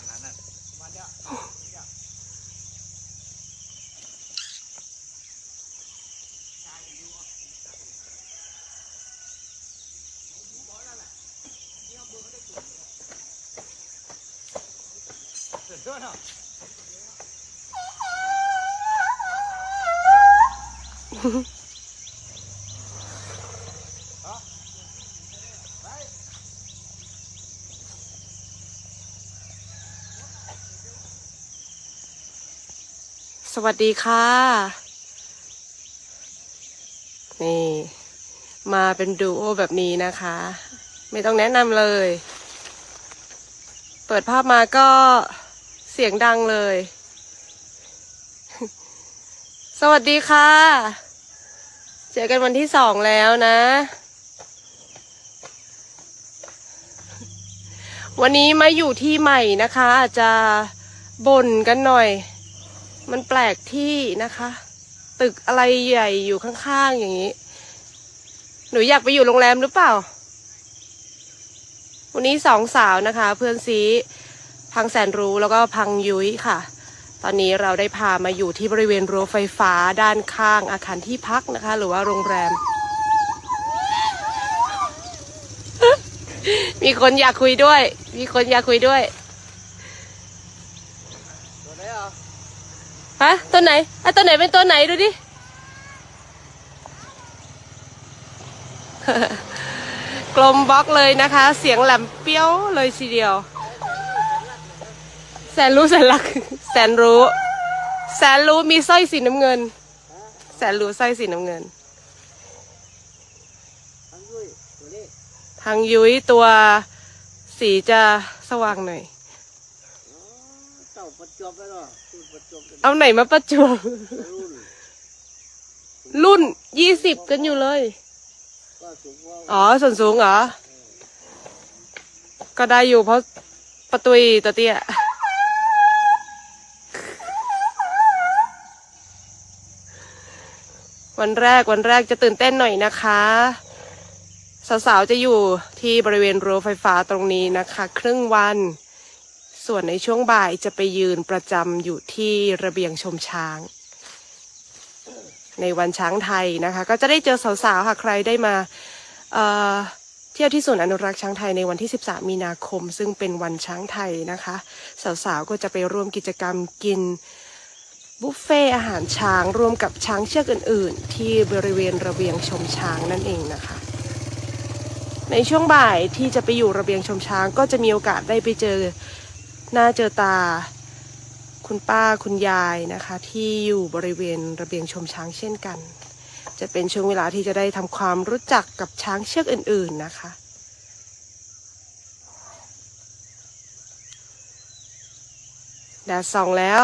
นาดนั้นอะมาเนี่ยเนี่ยเสวัสดีค่ะ นี่ มาเป็นดูโอแบบนี้นะคะ ไม่ต้องแนะนำเลย เปิดภาพมาก็เสียงดังเลย สวัสดีค่ะ เจอกันวันที่สองแล้วนะ วันนี้มาอยู่ที่ใหม่นะคะ อาจจะบ่นกันหน่อย มันแปลกที่นะคะ ตึกอะไรใหญ่อยู่ข้างๆอย่างนี้ หนูอยากไปอยู่โรงแรมหรือเปล่า วันนี้สองสาวนะคะ เพื่อนซีพังแสนรู้แล้วก็พังยุ้ยค่ะ ตอนนี้เราได้พามาอยู่ที่บริเวณรั้วไฟฟ้าด้านข้างอาคารที่พักนะคะ หรือว่าโรงแรม มีคนอยากคุยด้วย มีคนอยากคุยด้วย ตัวไหนอะ ฮะตัวไหนอะตัวไหนเป็นตัวไหนดูดิ กลมบล็อกเลยนะคะ เสียงแหลมเปี้ยวเลยทีเดียว แสนรู้แสนรัก แสนรู้ แสนรู้มีสร้อยสีน้ำเงิน แสนรู้สร้อยสีน้ำเงินทั้งด้วยตัวนี้ทางยุ้ยตัวสีจะสว่างหน่อยอ๋อเจ้า ประจวบไปหรอคือประจวบกันเอาไหนมาประจวบ รุ่นรุ่นยี่สิบกันอยู่เลย ก็สูงกว่าอ๋อ ส่วนสูงเหรอ ก็ได้อยู่เพราะประตุยตัวเตี้ย วันแรกวันแรกจะตื่นเต้นหน่อยนะคะ สาวๆจะอยู่ที่บริเวณรั้วไฟฟ้าตรงนี้นะคะ ครึ่งวัน ส่วนในช่วงบ่ายจะไปยืนประจำอยู่ที่ระเบียงชมช้าง ในวันช้างไทยนะคะ ก็จะได้เจอสาวๆค่ะใครได้มาเเที่ยวที่ศูนย์อนุรักษ์ช้างไทยในวันที่ 13 มีนาคม ซึ่งเป็นวันช้างไทยนะคะ สาวๆก็จะไปร่วมกิจกรรมกินบุฟเฟ่อาหารช้างร่วมกับช้างเชือกอื่น ๆ ที่บริเวณระเบียงชมช้างนั่นเองนะคะ ในช่วงบ่ายที่จะไปอยู่ระเบียงชมช้างก็จะมีโอกาสได้ไปเจอ หน้าเจอตา คุณป้าคุณยายนะคะ ที่อยู่บริเวณระเบียงชมช้างเช่นกัน จะเป็นช่วงเวลาที่จะได้ทำความรู้จักกับช้างเชือกอื่น ๆนะคะแดดส่องแล้ว